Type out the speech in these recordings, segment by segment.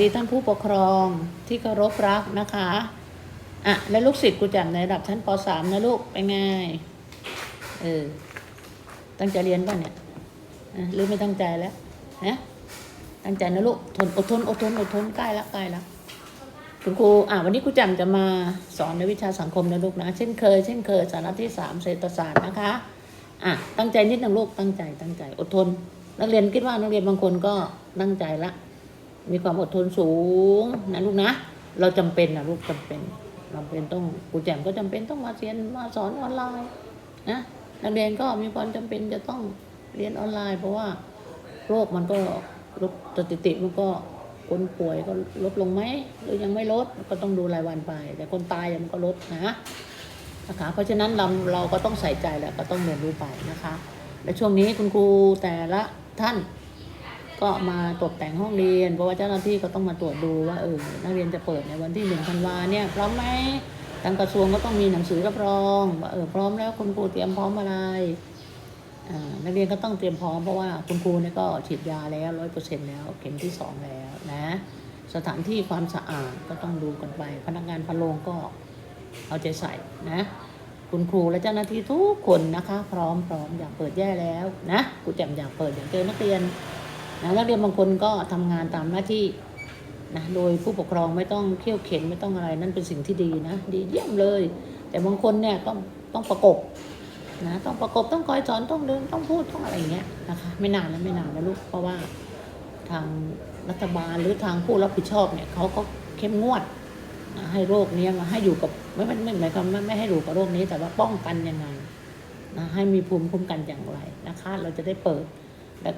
ดีท่านผู้ปกครองที่เคารพรักนะคะอะแล้วลูกศิษย์กูจมในระดับชั้นป .3 นะลูกเป็นไงเออตั้งใจเรียนป่ะเนี่ยอะหรือไม่ตั้งใจแล้วนะตั้งใจนะลูกทนอดทนอดทนอดทนใกล้ละใกล้ละคุณครูอะวันนี้ครูจมจะมาสอนในวิชาสังคมนะลูกนะ เช่นเคย เช่นเคยสาระที่สามเศรษฐศาสตร์นะคะอะตั้งใจนิดนึงลูกตั้งใจตั้งใจ อดทน นักเรียนคิดว่านักเรียนบางคนก็ตั้งใจละ มีความอดทนสูงนะลูกนะ เราจำเป็นนะลูกจำเป็นเราเป็นต้องครูแจมก็จำเป็นต้องมาเรียนมาสอนออนไลน์นะนักเรียนก็มีความจำเป็นจะต้องเรียนออนไลน์ เพราะว่าโรคมันก็ลดสถิติมันก็คนป่วยก็ลดลงไหมหรือยังไม่ลดก็ต้องดูรายวันไป แต่คนตายมันก็ลดนะนะคะเพราะฉะนั้นเราเราก็ต้องใส่ใจแหละก็ต้องเรียนรู้ไปนะคะ และช่วงนี้คุณครูแต่ละท่าน ก็มาตกแต่งห้องเรียน เพราะว่าเจ้าหน้าที่ก็ต้องมาตรวจดูว่าเออนักเรียนจะเปิดในวันที่หนึ่งธันวาเนี่ยพร้อมไหมทางกระทรวงก็ต้องมีหนังสือรับรองว่าเออพร้อมแล้วคุณครูเตรียมพร้อมอะไรอ่านักเรียนก็ต้องเตรียมพร้อมเพราะว่าคุณครูเนี่ยก็ฉีดยาแล้วร้อยเปอร์เซ็นต์แล้วเข็มที่สองแล้วนะสถานที่ความสะอาดก็ต้องดูกันไป พนักงานพะโรงก็เอาใจใส่นะ คุณครูและเจ้าหน้าที่ทุกคนนะคะ พร้อมพร้อมอยากเปิดแย่แล้วนะครูแจ่มอยากเปิดอยากเจอนักเรียน นะนักเรียนบางคนก็ทำงานตามหน้าที่นะโดยผู้ปกครองไม่ต้องเขี่ยวเข็นไม่ต้องอะไรนั่นเป็นสิ่งที่ดีนะ ดีเยี่ยมเลย แต่บางคนเนี่ยต้องต้องประกบนะต้องประกบต้องคอยสอนต้องเดินต้องพูดต้องอะไรอย่างเงี้ยนะคะไม่นานแล้วไม่นานแล้วลูกเพราะว่าทางรัฐบาลหรือทางผู้รับผิดชอบเนี่ยเขาก็เข้มงวดนะให้โรคเนี้ยมาให้อยู่กับไม่ไม่ไม่หมายความว่าไม่ให้อยู่กับโรคนี้แต่ว่าป้องกันยังไงนะให้มีภูมิคุ้มกันอย่างไรนะคะ เราจะได้เปิด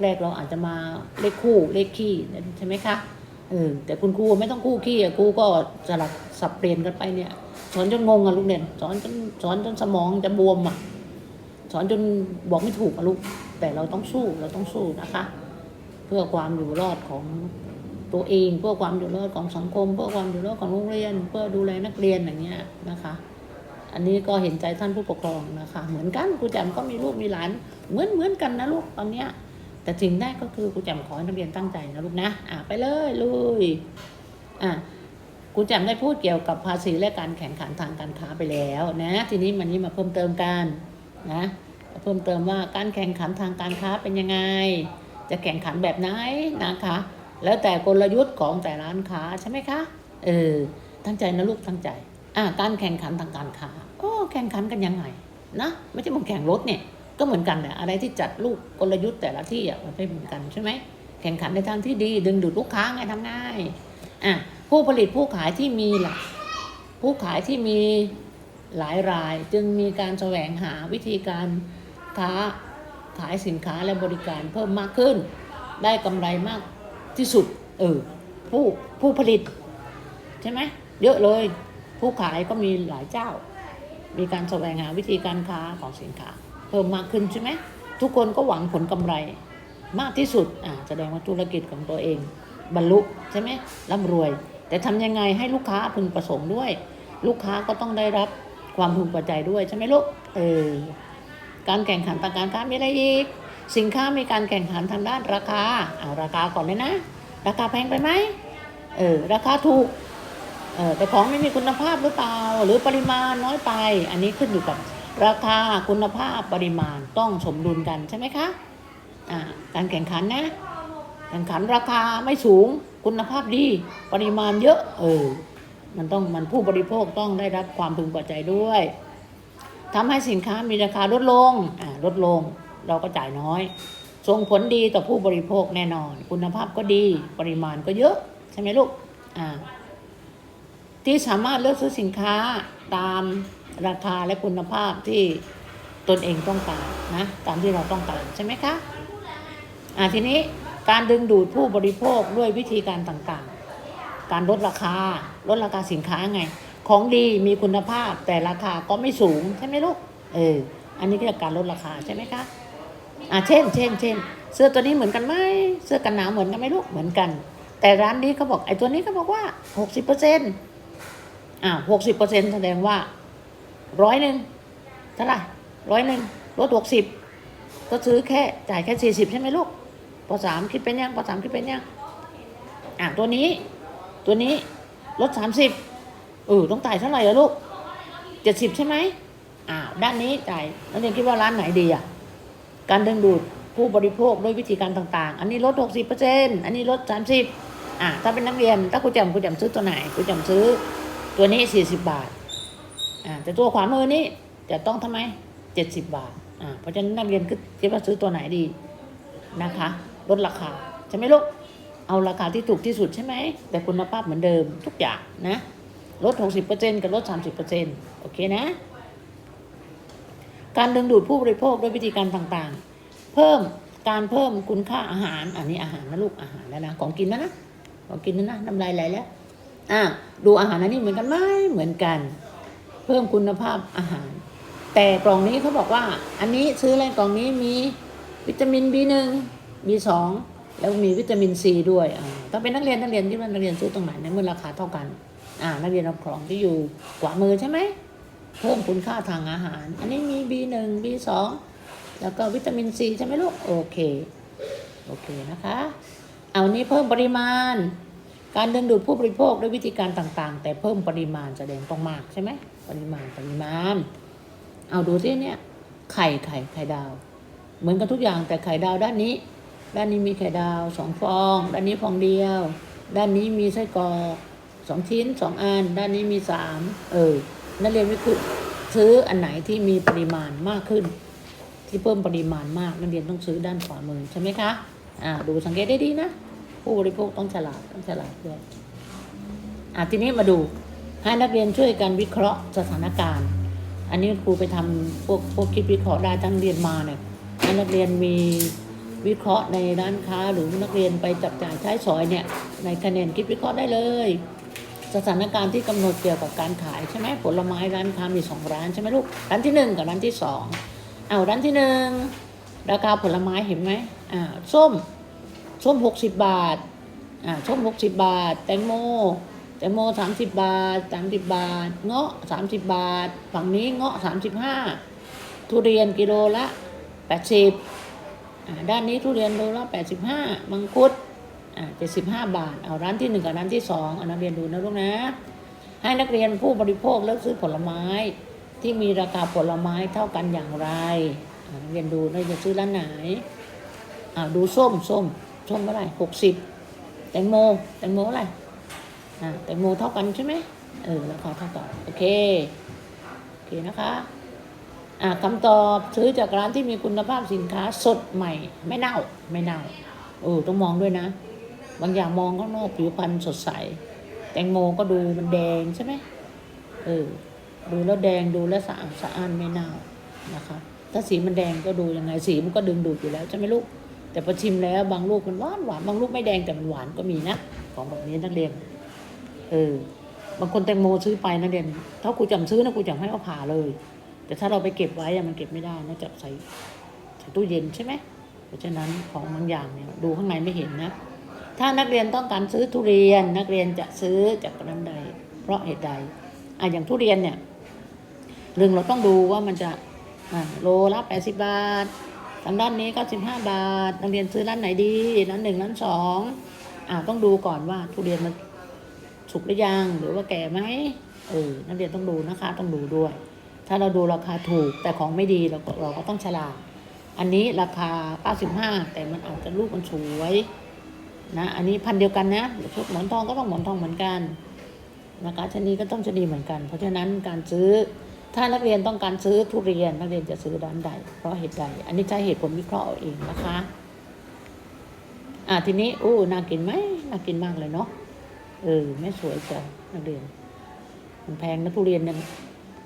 แรกๆ เราอาจจะมาเลขคู่เลขขี้ใช่ไหมคะเออแต่คุณครูไม่ต้องคู่ขี้อะครูก็สลับสับเปลี่ยนกันไปเนี่ย สอนจนงงอะลูกเด่นสอนจนสอนจนสมองจะบวมอะสอนจนบอกไม่ถูกอะลูกแต่เราต้องสู้เราต้องสู้นะคะ เพื่อความอยู่รอดของตัวเองเพื่อความอยู่รอดของสังคม เพื่อความอยู่รอดของโรงเรียน เพื่อดูแลนักเรียนอย่างเงี้ยนะคะ อันนี้ก็เห็นใจท่านผู้ปกครองนะคะ เหมือนกันครูแจมก็มีลูกมีหลาน เหมือนเหมือนกันนะลูกตอนเนี้ย แต่สิ่งแรกก็คือครูแจมขอให้นักเรียนตั้งใจนะลูกนะอะไปเลยลุยอะครูแจมได้พูดเกี่ยวกับภาษีและการแข่งขันทางการค้าไปแล้วนะ ทีนี้มันนี้มาเพิ่มเติมกันนะเพิ่มเติมว่าการแข่งขันทางการค้าเป็นยังไง จะแข่งขันแบบไหนนะคะ แล้วแต่กลยุทธ์ของแต่ร้านค้าใช่ไหมคะเออตั้งใจนะลูกตั้งใจอะการแข่งขันทางการค้าโอ้แข่งขันกันยังไงนะไม่ใช่มาแข่งรถเนี่ย ก็เหมือนกันแหละอะไรที่จัดลูกกลยุทธ์แต่ละที่อะมันไม่เหมือนกันใช่ไหมแข่งขันในทางที่ดี ดึงดูดลูกค้าไงทำง่ายอะผู้ผลิตผู้ขายที่มีหลักผู้ขายที่มีหลายราย จึงมีการแสวงหาวิธีการค้าขายสินค้าและบริการเพิ่มมากขึ้น ได้กำไรมากที่สุดเออผู้ผู้ผลิต ใช่ไหมเยอะเลย ผู้ขายก็มีหลายเจ้า มีการแสวงหาวิธีการค้าของสินค้า เพิ่มมากขึ้นใช่ไหมทุกคนก็หวังผลกำไรมากที่สุดอ่าแสดงว่าธุรกิจของตัวเอง บรรลุใช่ไหมร่ำรวย แต่ทำยังไงให้ลูกค้าพึงประสงค์ด้วย ลูกค้าก็ต้องได้รับความพึงพอใจด้วยใช่ไหมลูกเออการแข่งขันทางการค้ามีอะไรอีก สินค้ามีการแข่งขันทางด้านราคาเอาราคาก่อนเลยนะ ราคาแพงไปไหมเออราคาถูกเออแต่ของไม่มีคุณภาพหรือเปล่า หรือปริมาณน้อยไป อันนี้ขึ้นอยู่กับ ราคาคุณภาพปริมาณต้องสมดุลกันใช่ไหมคะการแข่งขันนะ แข่งขันราคาไม่สูงคุณภาพดีปริมาณเยอะ เออ มันต้องมันผู้บริโภคต้องได้รับความพึงพอใจด้วยทำให้สินค้ามีราคาลดลงอ่าลดลง เราก็จ่ายน้อยส่งผลดีต่อผู้บริโภคแน่นอน คุณภาพก็ดีปริมาณก็เยอะ ใช่ไหมลูกอ่าที่สามารถเลือกซื้อสินค้าตาม ราคาและคุณภาพที่ตนเองต้องการนะตามที่เราต้องการใช่ไหมคะอ่าทีนี้การดึงดูดผู้บริโภคด้วยวิธีการต่างๆ การลดราคา ลดราคาสินค้าไง ของดีมีคุณภาพแต่ราคาก็ไม่สูงใช่ไหมลูกเอออันนี้ก็คือการลดราคาใช่ไหมคะอ่าเช่นเช่นเช่นเสื้อตัวนี้เหมือนกันไหมเสื้อกันหนาวเหมือนกันไหมลูกเหมือนกัน แต่ร้านนี้เขาบอกไอ้ตัวนี้เขาบอกว่าหกสิบเปอร์เซ็นต์อ่าหกสิบเปอร์เซ็นต์แสดงว่า ร้อยหนึ่งเท่าไหร่ร้อยหนึ่งลดหกสิบก็ซื้อแค่จ่ายแค่สี่สิบใช่ไหมลูกปสามคิดเป็นยังปสามคิดเป็นยังอ่าตัวนี้ ตัวนี้ลดสามสิบเออต้องจ่ายเท่าไหร่อะลูกเจ็ดสิบใช่ไหมอ้าวด้านนี้จ่ายนักเรียนคิดว่าร้านไหนดีอะการดึงดูดผู้บริโภคด้วยวิธีการต่างๆ อันนี้ลดหกสิบเปอร์เซ็นต์อันนี้ลดสามสิบอ่าถ้าเป็นนักเรียน ถ้าครูจำครูจำซื้อตัวไหนครูจำซื้อตัวนี้สี่สิบบาท อ่าแต่ตัวขวามือนี้จะต้องทำไมเจ็ดสิบบาทอ่าเพราะฉะนั้นนักเรียนคิดว่าซื้อตัวไหนดีนะคะลดราคาใช่ไหมลูกเอาราคาที่ถูกที่สุดใช่ไหมแต่คุณภาพเหมือนเดิมทุกอย่างนะลด 60%กับลด 30%โอเคนะ การดึงดูดผู้บริโภคด้วยวิธีการต่างๆ เพิ่มการเพิ่มคุณค่าอาหาร อันนี้อาหารนะลูกอาหารแล้วนะของกินแล้วนะของกินแล้วนะน้ำลายไหลแล้วอะดูอาหารอันนี้เหมือนกันไหมเหมือนกัน เพิ่มคุณภาพอาหาร แต่กล่องนี้เขาบอกว่า อันนี้ซื้ออะไรกล่องนี้มีวิตามิน B1 B2 แล้วมีวิตามินซีด้วยอ่าถ้าเป็นนักเรียนนักเรียนที่ว่านักเรียนซื้อตรงไหนในเมื่อราคาเท่ากัน อ่า นักเรียนเอาของที่อยู่ขวามือใช่ไหม เพิ่มคุณค่าทางอาหาร อันนี้มี B1 B2 แล้วก็วิตามินซีใช่ไหมลูก โอเค โอเคนะคะ เอานี้เพิ่มปริมาณ การดึงดูดผู้บริโภคด้วยวิธีการต่างๆ แต่เพิ่มปริมาณแสดงต้องมากใช่ไหมปริมาณปริมาณ เอาดูที่เนี่ยไข่ไข่ไข่ดาว เหมือนกันทุกอย่างแต่ไข่ดาวด้านนี้ ด้านนี้มีไข่ดาวสองฟอง ด้านนี้ฟองเดียว ด้านนี้มีไส้กรอกสองชิ้นสองอัน ด้านนี้มีสามเออนักเรียนวิคือซื้ออันไหนที่มีปริมาณมากขึ้น ที่เพิ่มปริมาณมากนักเรียนต้องซื้อด้านขวามือใช่ไหมคะอ่าดูสังเกตได้ดีนะ ผู้บริโภคต้องฉลาดต้องฉลาดด้วยอะทีนี้มาดูให้นักเรียนช่วยกันวิเคราะห์สถานการณ์ อันนี้ครูไปทำพวกพวกคลิปวิเคราะห์ได้ตั้งเรียนมาเนี่ยให้นักเรียนมีวิเคราะห์ในร้านค้าหรือนักเรียนไปจับจ่ายใช้สอยเนี่ย ในคะแนนคลิปวิเคราะห์ได้เลย สถานการณ์ที่กำหนดเกี่ยวกับการขายใช่ไหมผลไม้ร้านค้ามีสองร้านใช่ไหมลูกร้านที่หนึ่งกับร้านที่สองเอาร้านที่หนึ่งราคาผลไม้เห็นไหมอ่าส้ม ส้มหกสิบบาท อ่าส้มหกสิบบาท แตงโม แตงโมสามสิบบาทสามสิบบาท เงาะสามสิบบาท ฝั่งนี้เงาะสามสิบห้าทุเรียนกิโลละแปดสิบอ่าด้านนี้ทุเรียนโลละแปดสิบห้ามังคุดอ่าเจ็ดสิบห้าบาท เอาร้านที่หนึ่งกับร้านที่สองเอานักเรียนดูนะลูกนะ ให้นักเรียนผู้บริโภคเลือกซื้อผลไม้ที่มีราคาผลไม้เท่ากันอย่างไรอ่านักเรียนดูนักเรียนจะซื้อร้านไหน อ่าดูส้มส้ม ส้มเท่าไหร่หกสิบแตงโมแตงโมเท่าไรอ่าแตงโมเท่ากันใช่ไหมเออราคาเท่ากันโอเคโอเคนะคะอ่าคำตอบซื้อจากร้านที่มีคุณภาพสินค้าสดใหม่ ไม่เน่าไม่เน่าเออต้องมองด้วยนะ บางอย่างมองข้างนอกผิวพรรณสดใส แตงโมก็ดูมันแดงใช่ไหมเออดูแล้วแดงดูแล้วสะอาดสะอ้านไม่เน่านะคะ ถ้าสีมันแดงก็ดูยังไงสีมันก็ดึงดูดอยู่แล้วใช่ไหมลูก แต่พอชิมแล้วบางลูกมันหวานหวานบางลูกไม่แดงแต่มันหวานก็มีนะของแบบนี้นักเรียนเออบางคนแตงโมซื้อไปนักเรียนถ้าครูจำซื้อนะครูจำให้เอาผ่าเลย แต่ถ้าเราไปเก็บไว้อะมันเก็บไม่ได้นอกจากใส่ใส่ตู้เย็นใช่ไหมเพราะฉะนั้นของบางอย่างเนี่ยดูข้างในไม่เห็นนะ ถ้านักเรียนต้องการซื้อทุเรียนนักเรียนจะซื้อจากร้านใด เพราะเหตุใดอะอย่างทุเรียนเนี่ยหนึ่องเราต้องดูว่ามันจะอะโลละแปดสิบบาท ทางด้านนี้ก็สิบห้าบาทนักเรียนซื้อร้านไหนดีร้านหนึ่งร้านสองอ่าต้องดูก่อนว่าทุเรียนมันสุกหรือยังหรือว่าแก่ไหมเออนักเรียนต้องดูนะคะ ต้องดูด้วย ถ้าเราดูราคาถูกแต่ของไม่ดีเราก็เราก็ต้องฉลาด อันนี้ราคา 95 แต่มันอาจจะลูกมันสวยนะอันนี้พันเดียวกันนะพวกหมอนทองก็ต้องหมอนทองเหมือนกันนะคะชนีก็ต้องชนีเหมือนกัน เพราะฉะนั้นการซื้อ ถ้านักเรียนต้องการซื้อทุเรียนนักเรียนจะซื้อร้านใด เพราะเหตุใด อันนี้ใช้เหตุผลวิเคราะห์เอาเองนะคะ อ่าทีนี้อู้น่ากินไหมน่ากินมากเลยเนาะเออแม่สวยจังนักเรียน มันแพงนะทุเรียนเนี่ย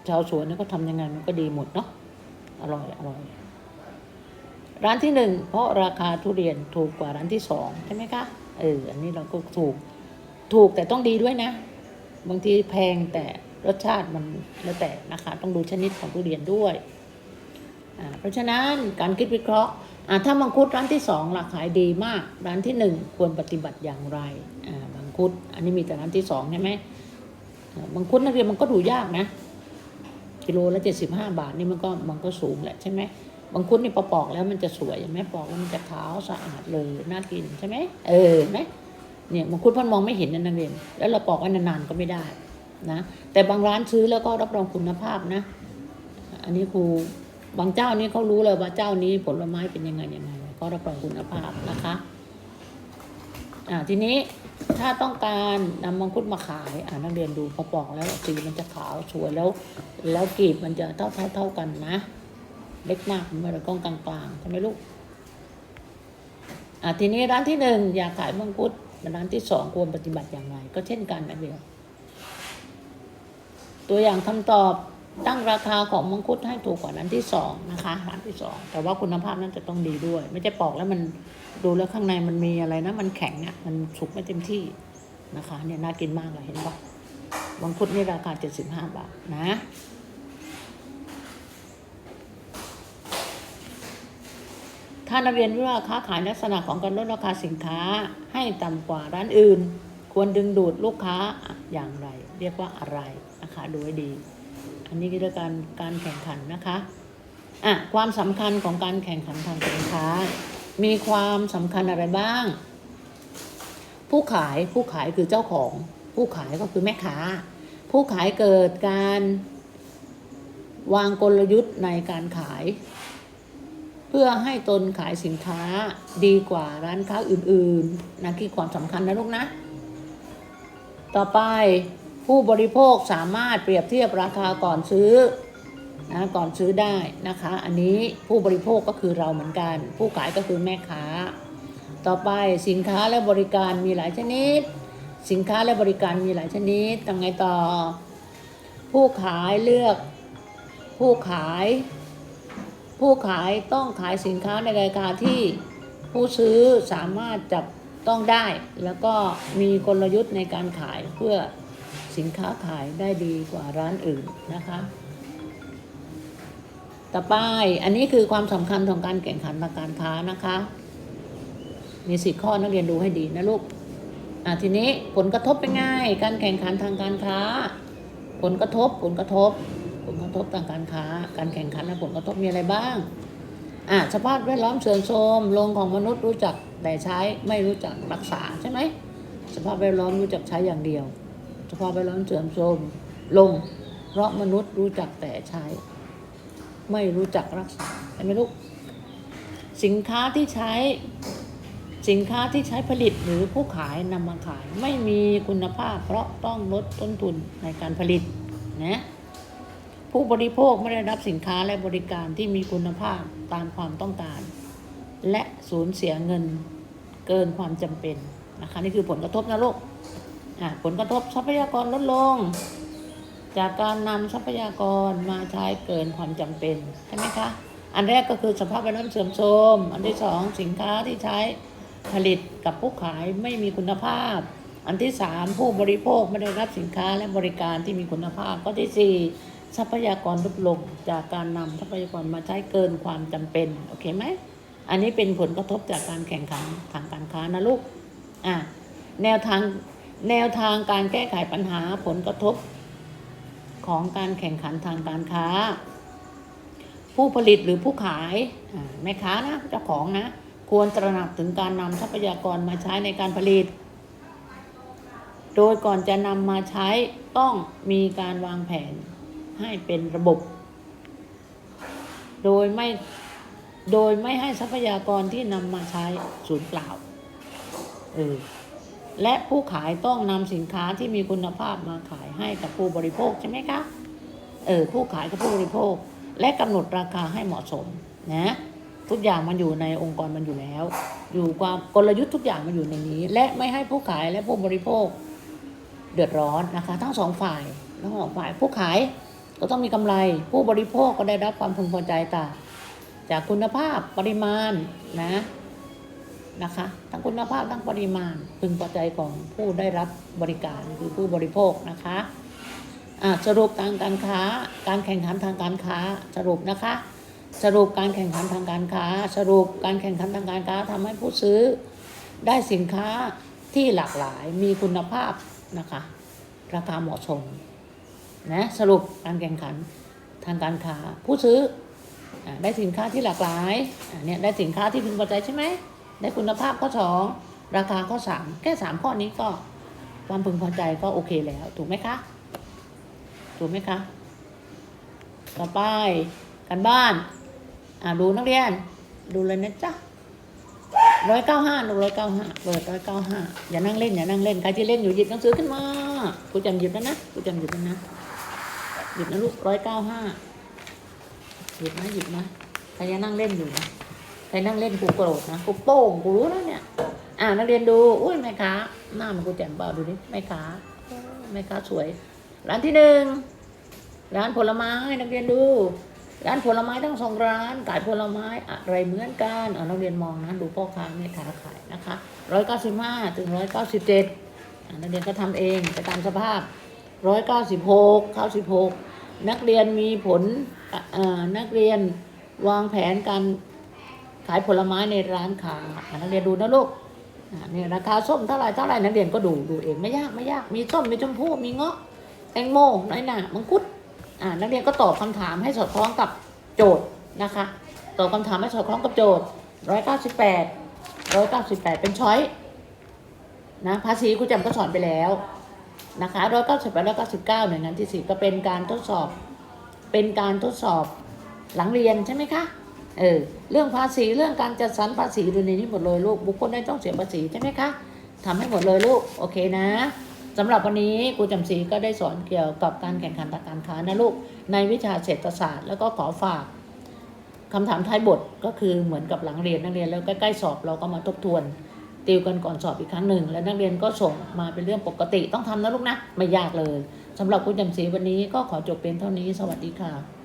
ชาวสวนเนี่ยก็ทำยังไงมันก็ดีหมดเนาะอร่อยอร่อย ร้านที่หนึ่งเพราะราคาทุเรียนถูกกว่าร้านที่สองใช่ไหมคะเอออันนี้เราก็ถูกถูกแต่ต้องดีด้วยนะ บางทีแพงแต่ รสชาติมันแล้วแต่นะคะ ต้องดูชนิดของทุเรียนด้วยอ่าเพราะฉะนั้นการคิดวิเคราะห์อ่าถ้ามังคุดร้านที่สองราคายดีมาก ร้านที่หนึ่งควรปฏิบัติอย่างไรอ่ามังคุด อันนี้มีแต่ร้านที่สองใช่ไหมอ่ามังคุดนักเรียนมันก็ดูยากนะกิโลละเจ็ดสิบห้าบาทนี่มันก็มันก็สูงแหละใช่ไหมมังคุดนี่พอปอกแล้วมันจะสวยเห็นไหมปอกแล้วมันจะขาวสะอาดเลยน่ากินใช่ไหมเออไหมเนี่ยมังคุดมันมองไม่เห็นนะนักเรียนแล้วเราปอกไว้นานๆก็ไม่ได้ นะแต่บางร้านซื้อแล้วก็รับรองคุณภาพนะ อันนี้ครูบางเจ้านี่เขารู้เลยว่าเจ้านี้ผลไม้เป็นยังไงยังไงก็รับรองคุณภาพนะคะอ่าทีนี้ถ้าต้องการนำมังคุดมาขายอ่านักเรียนดูพอปอกแล้วสีมันจะขาวสวยแล้ว แล้วกลีบมันจะเท่าเท่าเท่ากันนะ เล็กมากมันเลยกล้องกลางๆใช่ไหมลูกอะทีนี้ร้านที่หนึ่งอยากขายมังคุดร้านที่สองควรปฏิบัติอย่างไร ก็เช่นกันนะเดียว ตัวอย่างคำตอบตั้งราคาของมังคุดให้ถูกกว่าร้นที่สองนะคะร้านที่สองแต่ว่าคุณภาพนั้นจะต้องดีด้วย ไม่ใช่ปอกแล้วมันดูแล้วข้างในมันมีอะไรนะ มันแข็งอะมันสุกไม่เต็มที่นะคะเนี่ยน่ากินมากเลยเห็นปะมังคุดนี่ราคาเจ็ดสิบห้าบาทนะถ้านักเรียนว่าค้าขายลักษณะของการลดราคาสินค้าให้ต่ำกว่าร้านอื่น ควรดึงดูดลูกค้าอย่างไร เรียกว่าอะไรนะคะดูให้ดี อันนี้คือการการแข่งขันนะคะอะความสำคัญของการแข่งขันทางการค้า มีความสำคัญอะไรบ้าง ผู้ขายผู้ขายคือเจ้าของ ผู้ขายก็คือแม่ค้า ผู้ขายเกิดการวางกลยุทธ์ในการขาย เพื่อให้ตนขายสินค้าดีกว่าร้านค้าอื่น ๆนะคือความสำคัญนะลูกนะ ต่อไปผู้บริโภคสามารถเปรียบเทียบราคาก่อนซื้อนะก่อนซื้อได้นะคะ อันนี้ผู้บริโภคก็คือเราเหมือนกัน ผู้ขายก็คือแม่ค้า ต่อไปสินค้าและบริการมีหลายชนิด สินค้าและบริการมีหลายชนิดทำไงต่อ ผู้ขายเลือก ผู้ขาย ผู้ขายต้องขายสินค้าในราคาที่ผู้ซื้อสามารถจับ ต้องได้ แล้วก็มีกลยุทธ์ในการขายเพื่อสินค้าขายได้ดีกว่าร้านอื่นนะคะ ต่อไปอันนี้คือความสำคัญของการแข่งขันทางการค้านะคะ มีสิข้อนักเรียนดูให้ดีนะลูกอะทีนี้ผลกระทบเป็นไงการแข่งขันทางการค้า ผลกระทบผลกระทบ ผลกระทบทางการค้า การแข่งขันและผลกระทบมีอะไรบ้างอะสภาพแวดล้อมเสื่อมโทรมลงของมนุษย์รู้จัก แต่ใช้ไม่รู้จักรักษาใช่ไหมสภาพแวดล้อมรู้จักใช้อย่างเดียว สภาพแวดล้อมเสื่อมโทรมลง เพราะมนุษย์รู้จักแต่ใช้ ไม่รู้จักรักษาเห็นไหมลูกสินค้าที่ใช้สินค้าที่ใช้ผลิตหรือผู้ขายนำมาขายไม่มีคุณภาพ เพราะต้องลดต้นทุนในการผลิตนะผู้บริโภคไม่ได้รับสินค้าและบริการที่มีคุณภาพตามความต้องการ และสูญเสียเงินเกินความจำเป็นนะคะนี่คือผลกระทบนะลูกอะผลกระทบทรัพยากรลดลง จากการนำทรัพยากรมาใช้เกินความจำเป็นใช่ไหมคะอันแรกก็คือสภาพแวดล้อมเสื่อมโทรมอันที่สองสินค้าที่ใช้ผลิตกับผู้ขายไม่มีคุณภาพ อันที่สามผู้บริโภคไม่ได้รับสินค้าและบริการที่มีคุณภาพข้อที่สี่ทรัพยากรลดลงจากการนำทรัพยากรมาใช้เกินความจำเป็น โอเคไหม อันนี้เป็นผลกระทบจากการแข่งขันทางการค้านะลูกอะแนวทางแนวทางการแก้ไขปัญหาผลกระทบ ของการแข่งขันทางการค้า ผู้ผลิตหรือผู้ขายแม่ค้านะเจ้าของนะควรตระหนักถึงการนำทรัพยากรมาใช้ในการผลิต โดยก่อนจะนำมาใช้ต้องมีการวางแผนให้เป็นระบบ โดยไม่ โดยไม่ให้ทรัพยากรที่นำมาใช้สูญเปล่าเออและผู้ขายต้องนำสินค้าที่มีคุณภาพมาขายให้กับผู้บริโภคใช่ไหมคะเออผู้ขายกับผู้บริโภค และกำหนดราคาให้เหมาะสมนะทุกอย่างมันอยู่ในองค์กรมันอยู่แล้ว อยู่ความกลยุทธ์ทุกอย่างมันอยู่ในนี้ และไม่ให้ผู้ขายและผู้บริโภค เดือดร้อนนะคะ ทั้งสองฝ่ายทั้งสองฝ่ายผู้ขายก็ต้องมีกำไร ผู้บริโภคก็ได้รับความพึงพอใจต่าง จากคุณภาพปริมาณนะนะคะทั้งคุณภาพทั้งปริมาณพึงพอใจของผู้ได้รับบริการคือผู้บริโภคนะคะะสรุปทางการค้า การแข่งขันทางการค้าสรุปนะคะ สรุปการแข่งขันทางการค้า สรุปการแข่งขันทางการค้าทำให้ผู้ซื้อได้สินค้าที่หลากหลายมีคุณภาพนะคะราคาเหมาะสมนะสรุปการแข่งขันทางการค้า ผู้ซื้อ ได้สินค้าที่หลากหลายเนี่ยได้สินค้าที่พึงพอใจใช่ไหมได้คุณภาพข้อสองราคาก็สามแค่สามข้อนี้ก็ความพึงพอใจก็โอเคแล้วถูกไหมคะ ถูกไหมคะ ต่อไปกันบ้านอ่าดูนักเรียน ดูเลยนะจ๊ะร้อยเก้าห้าดูร้อยเก้าห้าเปิดร้อยเก้าห้าอย่านั่งเล่นอย่านั่งเล่นใครที่เล่นอยู่หยิบหนังสือขึ้นมากูจำหยิบแล้วนะกูจำหยิบแล้วนะหยิบนะลูกร้อยเก้าห้า หยิบนะหยิบนะใครยังนั่งเล่นอยู่นะใครนั่งเล่นกูโกรธนะกูโป้งกูรู้แล้วเนี่ย อ่านักเรียนดูอุ้ยแม่ค้าหน้ามันกูแจ่มเปล่าดูดิแม่ค้าแม่ค้าสวย ร้านที่หนึ่งร้านผลไม้นักเรียนดู ร้านผลไม้ทั้งสองร้านขายผลไม้อะไรเหมือนกันเอานักเรียนมองนะดูพ่อค้าแม่ค้าขายนะคะร้อยเก้าสิบห้าถึงร้อยเก้าสิบเจ็ดนักเรียนก็ทำเองไปตามสภาพร้อยเก้าสิบหกเก้าสิบหก นักเรียนมีผลนักเรียนวางแผนการขายผลไม้ในร้านค้านักเรียนดูนะลูกเนี่ยราคาส้มเท่าไรเท่าไรนักเรียนก็ดูดูเองไม่ยากไม่ยาก มีส้มมีชมพู่มีเงาะแตงโมน้อยหนามังคุดนักเรียนก็ตอบคำถามให้สอดคล้องกับโจทย์นะคะตอบคำถามให้สอดคล้องกับโจทย์ร้อยเก้าสิบแปดร้อยเก้าสิบแปดเป็นช้อยนะภาษีครูแจำก็สอนไปแล้ว นะคะร้อยเก้าสิบแปดร้อยเก้าสิบเก้าหน่วยงานที่สี่ก็เป็นการทดสอบ เป็นการทดสอบหลังเรียนใช่ไหมคะ เออ เรื่องภาษีเรื่องการจัดสรรภาษีดูในนี้หมดเลยลูก บุคคลได้ต้องเสียภาษีใช่ไหมคะทำให้หมดเลยลูก โอเคนะสำหรับวันนี้ครูจำศรีก็ได้สอนเกี่ยวกับการแข่งขันทางการค้านะลูก ในวิชาเศรษฐศาสตร์ แล้วก็ขอฝากคำถามท้ายบทก็คือเหมือนกับหลังเรียนนักเรียนแล้วใกล้ๆสอบเราก็มาทบทวน ติวกันก่อนสอบอีกครั้งหนึ่ง แล้วนักเรียนก็ส่งมาเป็นเรื่องปกติต้องทำนะลูกนะ ไม่ยากเลยสำหรับคุณจำศรีวันนี้ก็ขอจบเป็นเท่านี้สวัสดีค่ะ